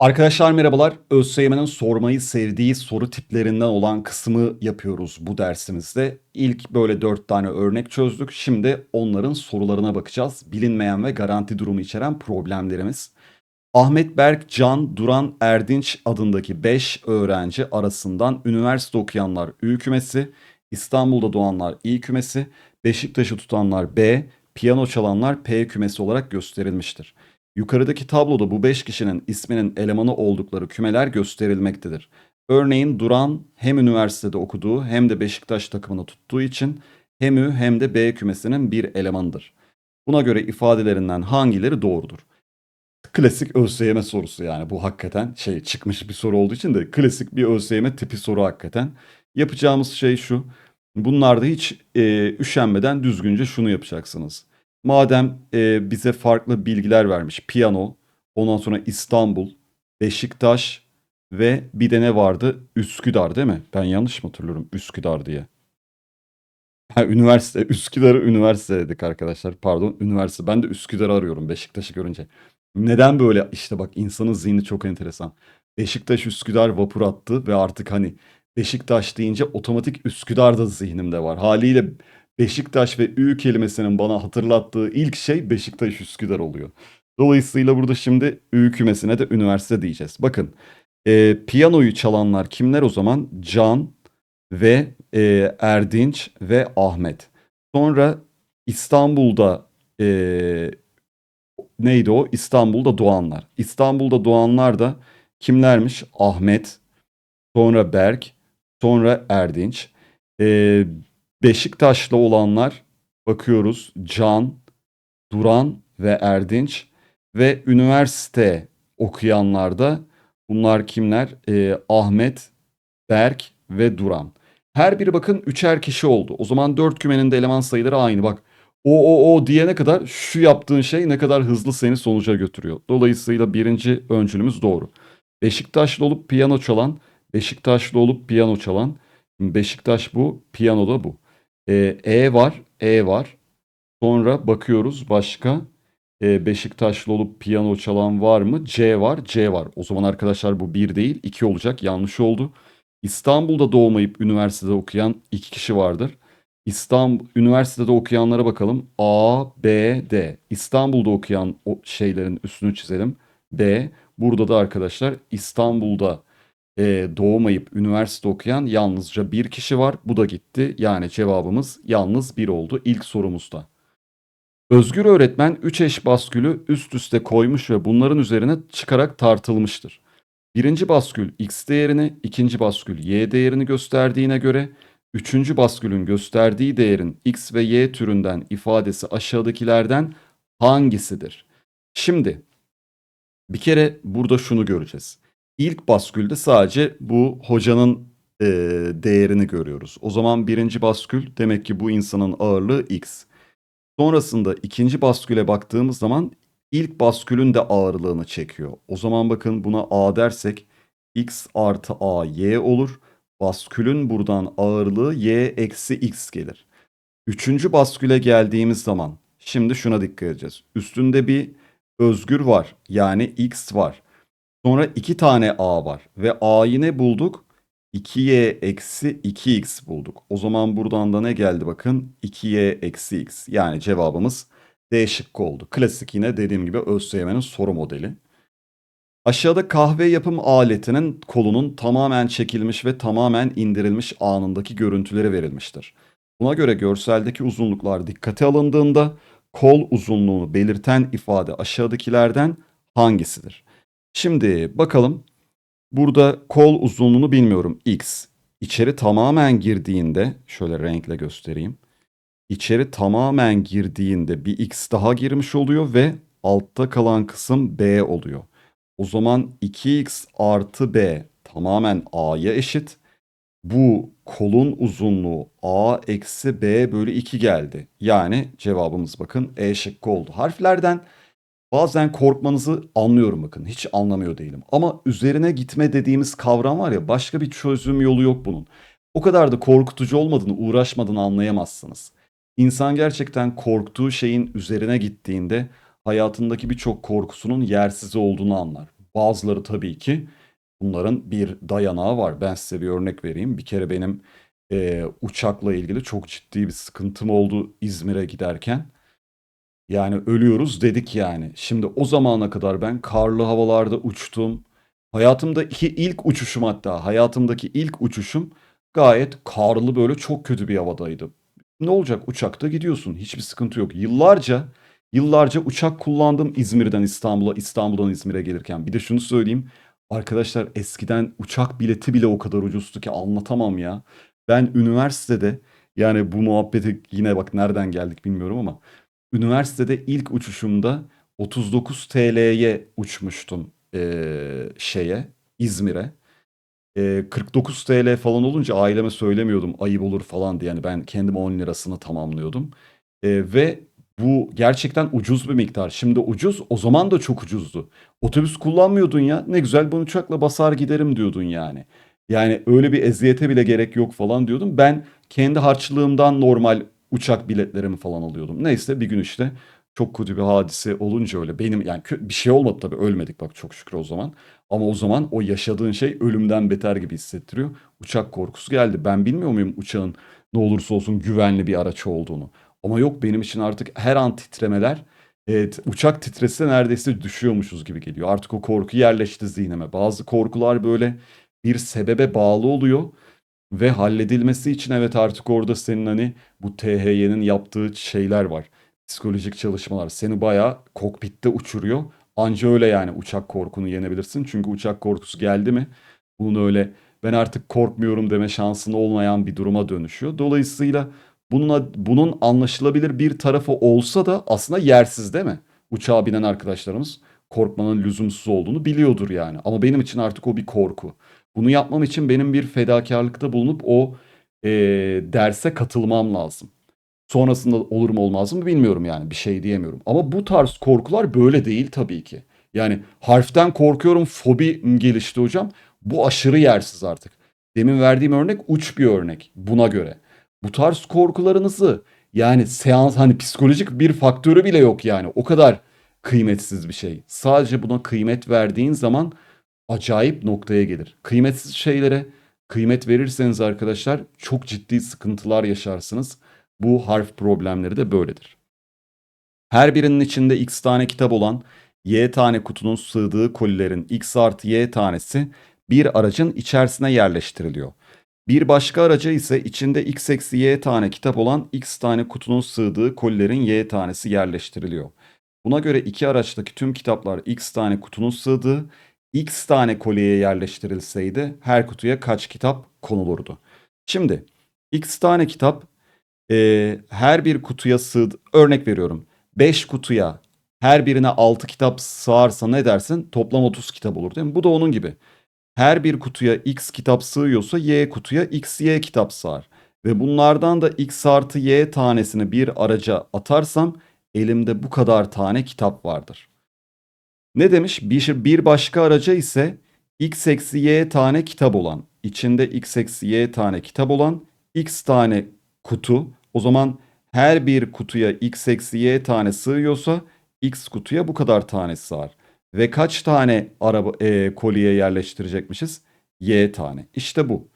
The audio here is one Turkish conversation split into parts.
Arkadaşlar merhabalar. ÖSYM'nin sormayı sevdiği soru tiplerinden olan kısmı yapıyoruz bu dersimizde. İlk böyle 4 tane örnek çözdük. Şimdi onların sorularına bakacağız. Bilinmeyen ve garanti durumu içeren problemlerimiz. Ahmet Berk, Can, Duran, Erdinç adındaki 5 öğrenci arasından üniversite okuyanlar Ü kümesi, İstanbul'da doğanlar İ kümesi, Beşiktaş'ı tutanlar B, piyano çalanlar P kümesi olarak gösterilmiştir. Yukarıdaki tabloda bu 5 kişinin isminin elemanı oldukları kümeler gösterilmektedir. Örneğin Duran hem üniversitede okuduğu hem de Beşiktaş takımını tuttuğu için hem Ü hem de B kümesinin bir elemanıdır. Buna göre ifadelerinden hangileri doğrudur? Klasik ÖSYM sorusu yani bu hakikaten şey çıkmış bir soru olduğu için de klasik bir ÖSYM tipi soru hakikaten. Yapacağımız şey şu. Bunlarda hiç e, üşenmeden düzgünce şunu yapacaksınız. Madem e, bize farklı bilgiler vermiş. Piyano, ondan sonra İstanbul, Beşiktaş ve bir de ne vardı? Üsküdar değil mi? Ben yanlış mı hatırlıyorum Üsküdar diye. Ha, üniversite, Üsküdar'ı üniversite dedik arkadaşlar. Pardon, üniversite. Ben de Üsküdar'ı arıyorum Beşiktaş'ı görünce. Neden böyle? İşte bak insanın zihni çok enteresan. Beşiktaş Üsküdar vapur attı ve artık hani Beşiktaş deyince otomatik Üsküdar da zihnimde var. Haliyle Beşiktaş ve Ü kelimesinin bana hatırlattığı ilk şey Beşiktaş Üsküdar oluyor. Dolayısıyla burada şimdi Ü kümesine de üniversite diyeceğiz. Bakın e, piyanoyu çalanlar kimler o zaman? Can ve e, Erdinç ve Ahmet. Sonra İstanbul'da e, neydi o? İstanbul'da doğanlar. İstanbul'da doğanlar da kimlermiş? Ahmet, sonra Berk, sonra Erdinç. E, Beşiktaşlı olanlar bakıyoruz Can, Duran ve Erdinç ve üniversite okuyanlar da bunlar kimler? Ee, Ahmet, Berk ve Duran. Her biri bakın üçer kişi oldu. O zaman dört kümenin de eleman sayıları aynı. Bak o o o diyene kadar şu yaptığın şey ne kadar hızlı seni sonuca götürüyor. Dolayısıyla birinci öncülümüz doğru. Beşiktaşlı olup piyano çalan, Beşiktaşlı olup piyano çalan, Beşiktaş bu, piyano da bu. E, e var, E var. Sonra bakıyoruz başka. E, Beşiktaşlı olup piyano çalan var mı? C var, C var. O zaman arkadaşlar bu bir değil, iki olacak. Yanlış oldu. İstanbul'da doğmayıp üniversitede okuyan iki kişi vardır. İstanbul üniversitede okuyanlara bakalım. A, B, D. İstanbul'da okuyan o şeylerin üstünü çizelim. B. Burada da arkadaşlar İstanbul'da e, doğmayıp üniversite okuyan yalnızca bir kişi var. Bu da gitti. Yani cevabımız yalnız bir oldu ilk sorumuzda. Özgür öğretmen 3 eş baskülü üst üste koymuş ve bunların üzerine çıkarak tartılmıştır. Birinci baskül x değerini, ikinci baskül y değerini gösterdiğine göre üçüncü baskülün gösterdiği değerin x ve y türünden ifadesi aşağıdakilerden hangisidir? Şimdi bir kere burada şunu göreceğiz. İlk baskülde sadece bu hocanın e, değerini görüyoruz. O zaman birinci baskül demek ki bu insanın ağırlığı x. Sonrasında ikinci basküle baktığımız zaman ilk baskülün de ağırlığını çekiyor. O zaman bakın buna a dersek x artı a y olur. Baskülün buradan ağırlığı y eksi x gelir. Üçüncü basküle geldiğimiz zaman şimdi şuna dikkat edeceğiz. Üstünde bir özgür var yani x var. Sonra iki tane a var ve a'yı ne bulduk? 2y eksi 2x bulduk. O zaman buradan da ne geldi bakın? 2y eksi x. Yani cevabımız D şıkkı oldu. Klasik yine dediğim gibi ÖSYM'nin soru modeli. Aşağıda kahve yapım aletinin kolunun tamamen çekilmiş ve tamamen indirilmiş anındaki görüntüleri verilmiştir. Buna göre görseldeki uzunluklar dikkate alındığında kol uzunluğunu belirten ifade aşağıdakilerden hangisidir? Şimdi bakalım. Burada kol uzunluğunu bilmiyorum. X. İçeri tamamen girdiğinde şöyle renkle göstereyim. İçeri tamamen girdiğinde bir x daha girmiş oluyor ve altta kalan kısım b oluyor. O zaman 2x artı b tamamen a'ya eşit. Bu kolun uzunluğu a eksi b bölü 2 geldi. Yani cevabımız bakın e şıkkı oldu. Harflerden Bazen korkmanızı anlıyorum bakın. Hiç anlamıyor değilim. Ama üzerine gitme dediğimiz kavram var ya başka bir çözüm yolu yok bunun. O kadar da korkutucu olmadığını, uğraşmadığını anlayamazsınız. İnsan gerçekten korktuğu şeyin üzerine gittiğinde hayatındaki birçok korkusunun yersiz olduğunu anlar. Bazıları tabii ki bunların bir dayanağı var. Ben size bir örnek vereyim. Bir kere benim e, uçakla ilgili çok ciddi bir sıkıntım oldu İzmir'e giderken. Yani ölüyoruz dedik yani. Şimdi o zamana kadar ben karlı havalarda uçtum. Hayatımdaki ilk uçuşum hatta hayatımdaki ilk uçuşum gayet karlı böyle çok kötü bir havadaydı. Ne olacak uçakta gidiyorsun hiçbir sıkıntı yok. Yıllarca yıllarca uçak kullandım İzmir'den İstanbul'a İstanbul'dan İzmir'e gelirken. Bir de şunu söyleyeyim arkadaşlar eskiden uçak bileti bile o kadar ucuzdu ki anlatamam ya. Ben üniversitede yani bu muhabbeti yine bak nereden geldik bilmiyorum ama üniversitede ilk uçuşumda 39 TL'ye uçmuştum eee, şeye İzmir'e. Eee, 49 TL falan olunca aileme söylemiyordum ayıp olur falan diye. Yani ben kendim 10 lirasını tamamlıyordum. Eee, ve bu gerçekten ucuz bir miktar. Şimdi ucuz o zaman da çok ucuzdu. Otobüs kullanmıyordun ya ne güzel ben uçakla basar giderim diyordun yani. Yani öyle bir eziyete bile gerek yok falan diyordum. Ben kendi harçlığımdan normal uçak biletlerimi falan alıyordum. Neyse bir gün işte çok kötü bir hadise olunca öyle benim yani bir şey olmadı tabii ölmedik bak çok şükür o zaman. Ama o zaman o yaşadığın şey ölümden beter gibi hissettiriyor. Uçak korkusu geldi. Ben bilmiyor muyum uçağın ne olursa olsun güvenli bir araç olduğunu. Ama yok benim için artık her an titremeler evet, uçak titrese neredeyse düşüyormuşuz gibi geliyor. Artık o korku yerleşti zihnime. Bazı korkular böyle bir sebebe bağlı oluyor. Ve halledilmesi için evet artık orada senin hani bu THY'nin yaptığı şeyler var. Psikolojik çalışmalar seni bayağı kokpitte uçuruyor. Anca öyle yani uçak korkunu yenebilirsin. Çünkü uçak korkusu geldi mi bunun öyle ben artık korkmuyorum deme şansın olmayan bir duruma dönüşüyor. Dolayısıyla bunun, bunun anlaşılabilir bir tarafı olsa da aslında yersiz değil mi? Uçağa binen arkadaşlarımız korkmanın lüzumsuz olduğunu biliyordur yani. Ama benim için artık o bir korku. Bunu yapmam için benim bir fedakarlıkta bulunup o e, derse katılmam lazım. Sonrasında olur mu olmaz mı bilmiyorum yani bir şey diyemiyorum. Ama bu tarz korkular böyle değil tabii ki. Yani harften korkuyorum fobi gelişti hocam. Bu aşırı yersiz artık. Demin verdiğim örnek uç bir örnek buna göre. Bu tarz korkularınızı yani seans hani psikolojik bir faktörü bile yok yani. O kadar kıymetsiz bir şey. Sadece buna kıymet verdiğin zaman acayip noktaya gelir. Kıymetsiz şeylere kıymet verirseniz arkadaşlar çok ciddi sıkıntılar yaşarsınız. Bu harf problemleri de böyledir. Her birinin içinde x tane kitap olan y tane kutunun sığdığı kolilerin x artı y tanesi bir aracın içerisine yerleştiriliyor. Bir başka araca ise içinde x eksi y tane kitap olan x tane kutunun sığdığı kolilerin y tanesi yerleştiriliyor. Buna göre iki araçtaki tüm kitaplar x tane kutunun sığdığı, x tane kolye yerleştirilseydi her kutuya kaç kitap konulurdu? Şimdi x tane kitap e, her bir kutuya sığ örnek veriyorum 5 kutuya her birine 6 kitap sığarsa ne dersin? Toplam 30 kitap olur değil mi? Bu da onun gibi. Her bir kutuya x kitap sığıyorsa y kutuya x y kitap sığar. Ve bunlardan da x artı y tanesini bir araca atarsam elimde bu kadar tane kitap vardır. Ne demiş? Bir, bir başka araca ise x eksi y tane kitap olan, içinde x eksi y tane kitap olan x tane kutu. O zaman her bir kutuya x eksi y tane sığıyorsa x kutuya bu kadar tane sığar. Ve kaç tane araba e, kolye yerleştirecekmişiz? Y tane. İşte bu.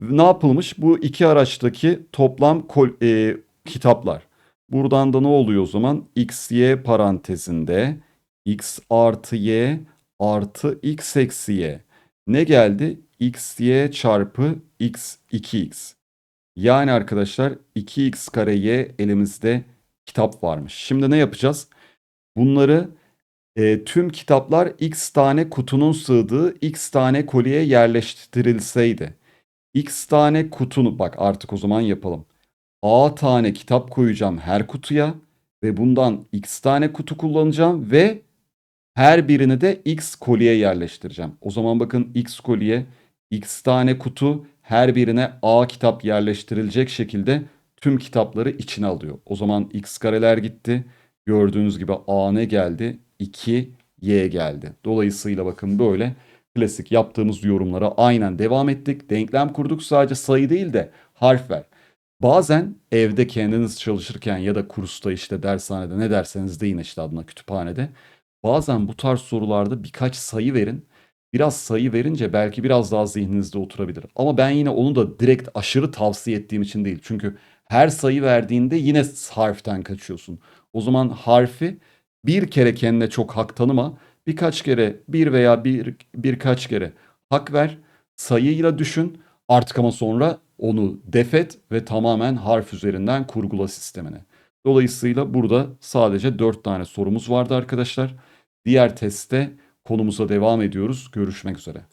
Ne yapılmış? Bu iki araçtaki toplam kol, e, kitaplar. Buradan da ne oluyor o zaman? x y parantezinde x artı y artı x eksi y. Ne geldi? x y çarpı x 2x. Yani arkadaşlar 2x kare y elimizde kitap varmış. Şimdi ne yapacağız? Bunları e, tüm kitaplar x tane kutunun sığdığı x tane kolye yerleştirilseydi. x tane kutunu bak artık o zaman yapalım. a tane kitap koyacağım her kutuya ve bundan x tane kutu kullanacağım ve her birini de x kolye yerleştireceğim. O zaman bakın x kolye, x tane kutu her birine a kitap yerleştirilecek şekilde tüm kitapları içine alıyor. O zaman x kareler gitti. Gördüğünüz gibi a ne geldi? 2y geldi. Dolayısıyla bakın böyle klasik yaptığımız yorumlara aynen devam ettik. Denklem kurduk sadece sayı değil de harf ver. Bazen evde kendiniz çalışırken ya da kursta işte dershanede ne derseniz deyin işte adına kütüphanede bazen bu tarz sorularda birkaç sayı verin. Biraz sayı verince belki biraz daha zihninizde oturabilir. Ama ben yine onu da direkt aşırı tavsiye ettiğim için değil. Çünkü her sayı verdiğinde yine harften kaçıyorsun. O zaman harfi bir kere kendine çok hak tanıma. Birkaç kere bir veya bir birkaç kere hak ver. Sayıyla düşün. Artık ama sonra onu defet ve tamamen harf üzerinden kurgula sistemine. Dolayısıyla burada sadece 4 tane sorumuz vardı arkadaşlar. Diğer testte konumuza devam ediyoruz. Görüşmek üzere.